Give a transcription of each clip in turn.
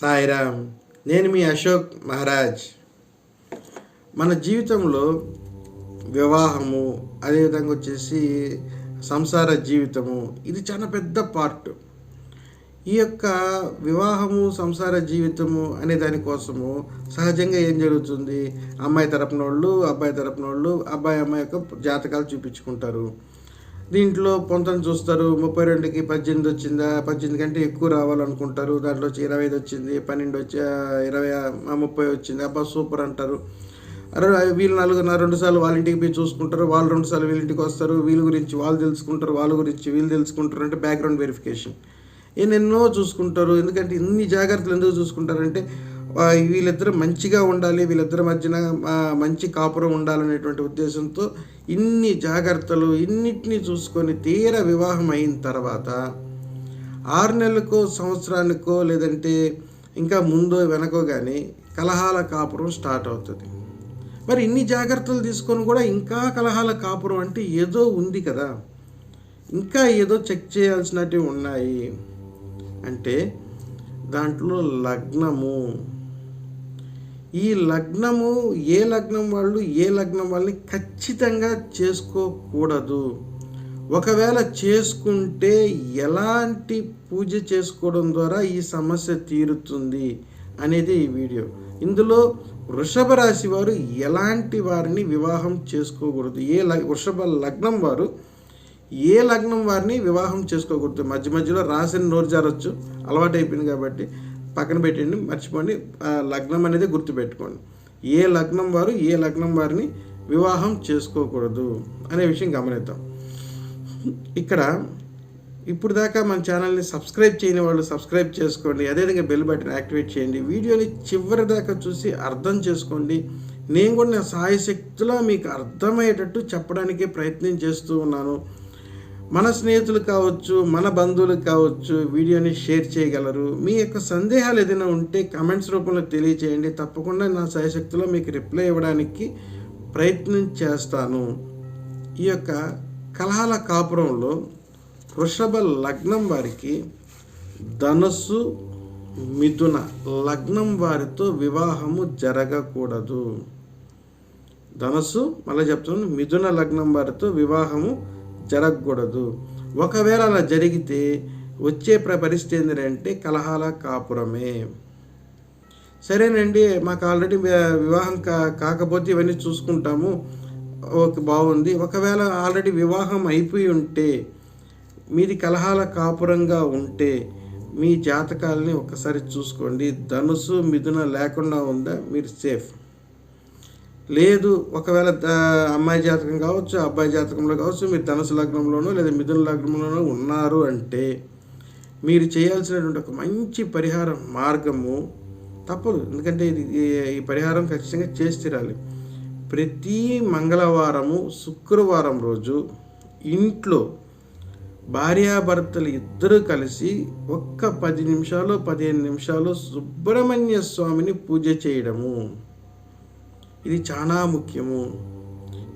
సాయిరామ్ నేను మీ అశోక్ మహారాజ్. మన జీవితంలో వివాహము అదేవిధంగా వచ్చేసి సంసార జీవితము ఇది చాలా పెద్ద పార్ట్ ఈ యొక్క వివాహము సంసార జీవితము అనే దానికోసము సహజంగా ఏం జరుగుతుంది? అమ్మాయి తరపున వాళ్ళు అబ్బాయి తరపున వాళ్ళు అబ్బాయి అమ్మాయి యొక్క జాతకాలు చూపించుకుంటారు. దీంట్లో పొంతను చూస్తారు ముప్పై రెండుకి పద్దెనిమిది వచ్చిందా? పద్దెనిమిది కంటే ఎక్కువ రావాలనుకుంటారు. దాంట్లో వచ్చి ఇరవై ఐదు వచ్చింది పన్నెండు వచ్చి ఇరవై ముప్పై వచ్చింది. అబ్బా సూపర్ అంటారు. వీళ్ళు నలుగురు రెండు సార్లు వాళ్ళ ఇంటికి పోయి చూసుకుంటారు. వాళ్ళు రెండు సార్లు వీళ్ళ ఇంటికి వస్తారు. వీళ్ళ గురించి వాళ్ళు తెలుసుకుంటారు. వాళ్ళ గురించి వీళ్ళు తెలుసుకుంటారు అంటే బ్యాక్గ్రౌండ్ వెరిఫికేషన్ ఎన్నెన్నో చూసుకుంటారు. ఎందుకంటే ఇన్ని జాగ్రత్తలు ఎందుకు చూసుకుంటారంటే వీళ్ళిద్దరు మంచిగా ఉండాలి వీళ్ళిద్దరి మధ్యన మంచి కాపురం ఉండాలనేటువంటి ఉద్దేశంతో ఇన్ని జాగ్రత్తలు ఇన్నిటిని చూసుకొని తీర వివాహం అయిన తర్వాత ఆరు నెలలకో సంవత్సరానికో లేదంటే ఇంకా ముందో వెనకో కానీ కలహాల కాపురం స్టార్ట్ అవుతుంది. మరి ఇన్ని జాగ్రత్తలు తీసుకొని కూడా ఇంకా కలహాల కాపురం అంటే ఏదో ఉంది కదా. ఇంకా ఏదో చెక్ చేయాల్సినవి ఉన్నాయి. అంటే దాంట్లో లగ్నము. ఈ లగ్నము ఏ లగ్నం వాళ్ళు ఏ లగ్నం వాళ్ళని ఖచ్చితంగా చేసుకోకూడదు. ఒకవేళ చేసుకుంటే ఎలాంటి పూజ చేసుకోవడం ద్వారా ఈ సమస్య తీరుతుంది అనేది ఈ వీడియో. ఇందులో వృషభ రాశి వారు ఎలాంటి వారిని వివాహం చేసుకోకూడదు? ఏ ల వృషభ లగ్నం వారు ఏ లగ్నం వారిని వివాహం చేసుకోకూడదు? మధ్య మధ్యలో రాసిన నోరు జారొచ్చు అలవాటు అయిపోయింది కాబట్టి పక్కన పెట్టండి మర్చిపోండి ఆ లగ్నం అనేది గుర్తుపెట్టుకోండి. ఏ లగ్నం వారు ఏ లగ్నం వారిని వివాహం చేసుకోకూడదు అనే విషయం గమనిద్దాం. ఇక్కడ ఇప్పుడు దాకా మన ఛానల్ని సబ్స్క్రైబ్ చేయని వాళ్ళు సబ్స్క్రైబ్ చేసుకోండి అదేవిధంగా బెల్ బటన్ యాక్టివేట్ చేయండి వీడియోని చివరి దాకా చూసి అర్థం చేసుకోండి. నేను కూడా నా సాయశక్తిలో మీకు అర్థమయ్యేటట్టు చెప్పడానికి ప్రయత్నం చేస్తూ ఉన్నాను. మన స్నేహితులు కావచ్చు మన బంధువులు కావచ్చు వీడియోని షేర్ చేయగలరు. మీ యొక్క సందేహాలు ఏదైనా ఉంటే కమెంట్స్ రూపంలో తెలియచేయండి. తప్పకుండా నా సాయశక్తిలో మీకు రిప్లై ఇవ్వడానికి ప్రయత్నం చేస్తాను. ఈ యొక్క కలహాల కాపురంలో వృషభ లగ్నం వారికి ధనస్సు మిథున లగ్నం వారితో వివాహము జరగకూడదు. ధనస్సు మళ్ళీ చెప్తున్నాను మిథున లగ్నం వారితో వివాహము జరగకూడదు. ఒకవేళ అలా జరిగితే వచ్చే ప్ర- పరిస్థితి ఏంటంటే కలహాల కాపురమే. సరేనండి మాకు ఆల్రెడీ వివాహం కా కాకపోతే ఇవన్నీ చూసుకుంటాము. ఓకే బాగుంది. ఒకవేళ ఆల్రెడీ వివాహం అయిపోయి ఉంటే మీది కలహాల కాపురంగా ఉంటే మీ జాతకాలని ఒకసారి చూసుకోండి. ధనుసు మిథున లేకుండా ఉందా? మీరు సేఫ్. లేదు ఒకవేళ అమ్మాయి జాతకం కావచ్చు అబ్బాయి జాతకంలో కావచ్చు మీరు ధనుసు లగ్నంలోనో లేదా మిథున లగ్నంలోనో ఉన్నారు అంటే మీరు చేయాల్సినటువంటి ఒక మంచి పరిహారం మార్గము తప్పదు. ఎందుకంటే ఇది ఈ- ఈ పరిహారం ఖచ్చితంగా చేసి తీరాలి. ప్రతి మంగళవారము శుక్రవారం రోజు ఇంట్లో భార్యాభర్తలు ఇద్దరూ కలిసి ఒక్క పది నిమిషాలు పదిహేను నిమిషాలు సుబ్రహ్మణ్య స్వామిని పూజ చేయడము. ఇది చాలా ముఖ్యము.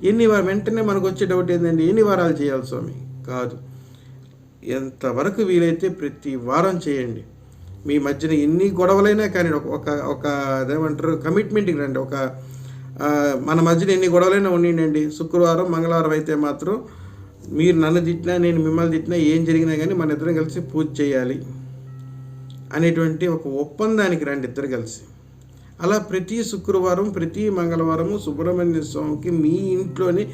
ఎన్ని వారం వెంటనే మనకు వచ్చే డౌట్ ఏంటండి ఎన్ని వారాలు చేయాలి స్వామి? కాదు. ఎంతవరకు వీలైతే ప్రతి వారం చేయండి. మీ మధ్యన ఎన్ని గొడవలైనా కానీ ఒక ఒక ఒక అదేమంటారు కమిట్మెంట్కి రండి. ఒక మన మధ్యన ఎన్ని గొడవలైనా ఉండండి. శుక్రవారం మంగళవారం అయితే మాత్రం మీరు నన్ను తిట్టినా నేను మిమ్మల్ని తిట్టినా ఏం జరిగినా కానీ మన ఇద్దరం కలిసి పూజ చేయాలి అనేటువంటి ఒక ఒప్పందానికి రండి ఇద్దరు కలిసి. అలా ప్రతి శుక్రవారం ప్రతి మంగళవారము సుబ్రహ్మణ్య స్వామికి మీ ఇంట్లోనే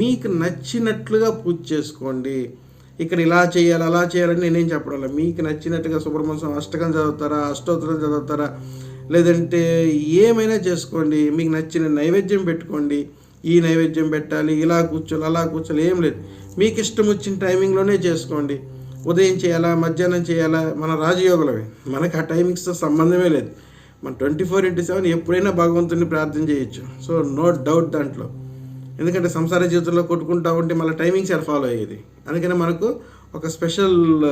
మీకు నచ్చినట్లుగా పూజ చేసుకోండి. ఇక్కడ ఇలా చేయాలి అలా చేయాలని నేనేం చెప్పడం లేదు. మీకు నచ్చినట్టుగా సుబ్రహ్మణ్య స్వామి అష్టకం చదువుతారా అష్టోత్తరం చదువుతారా లేదంటే ఏమైనా చేసుకోండి. మీకు నచ్చిన నైవేద్యం పెట్టుకోండి. ఈ నైవేద్యం పెట్టాలి ఇలా కూర్చోాలి అలా కూర్చోాలి ఏం లేదు. మీకు ఇష్టం వచ్చిన టైమింగ్లోనే చేసుకోండి. ఉదయం చేయాలా మధ్యాహ్నం చేయాలా మన రాజయోగులవి మనకు ఆ టైమింగ్స్తో సంబంధమే లేదు. మన ట్వంటీ ఫోర్ ఇంటూ సెవెన్ ఎప్పుడైనా భగవంతుని ప్రార్థన చేయొచ్చు. సో నో డౌట్ దాంట్లో. ఎందుకంటే సంసార జీవితంలో కొట్టుకుంటా ఉంటే మళ్ళీ టైమింగ్స్ ఎలా ఫాలో అయ్యేది. అందుకని మనకు ఒక స్పెషల్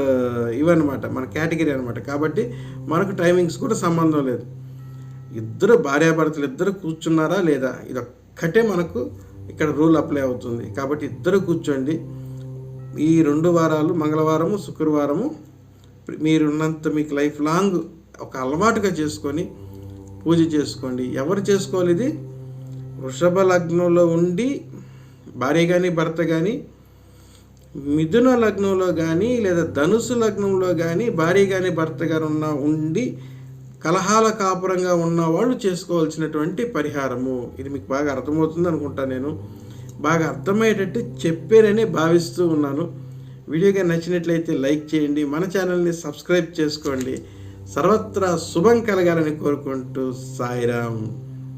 ఇవన్నమాట మన కేటగిరీ అనమాట కాబట్టి మనకు టైమింగ్స్ కూడా సంబంధం లేదు. ఇద్దరు భార్యాభర్తలు ఇద్దరు కూర్చున్నారా లేదా? ఇది ఒక్కటే మనకు ఇక్కడ రూల్ అప్లై అవుతుంది. కాబట్టి ఇద్దరు కూర్చోండి. ఈ రెండు వారాలు మంగళవారము శుక్రవారము మీరున్నంత మీకు లైఫ్ లాంగ్ ఒక అలవాటుగా చేసుకొని పూజ చేసుకోండి. ఎవరు చేసుకోవాలి ఇది? వృషభ లగ్నంలో ఉండి భార్య కానీ భర్త కానీ మిథున లగ్నంలో కానీ లేదా ధనుసు లగ్నంలో కానీ భార్య కానీ భర్త గారు ఉన్న ఉండి కలహాల కాపురంగా ఉన్నవాళ్ళు చేసుకోవాల్సినటువంటి పరిహారము. ఇది మీకు బాగా అర్థమవుతుంది అనుకుంటా నేను. బాగా అర్థమయ్యేటట్టు చెప్పారని భావిస్తూ ఉన్నాను. వీడియోగా నచ్చినట్లయితే లైక్ చేయండి. మన ఛానల్ని సబ్స్క్రైబ్ చేసుకోండి. సర్వత్రా శుభం కలగాలని కోరుకుంటూ సాయిరాం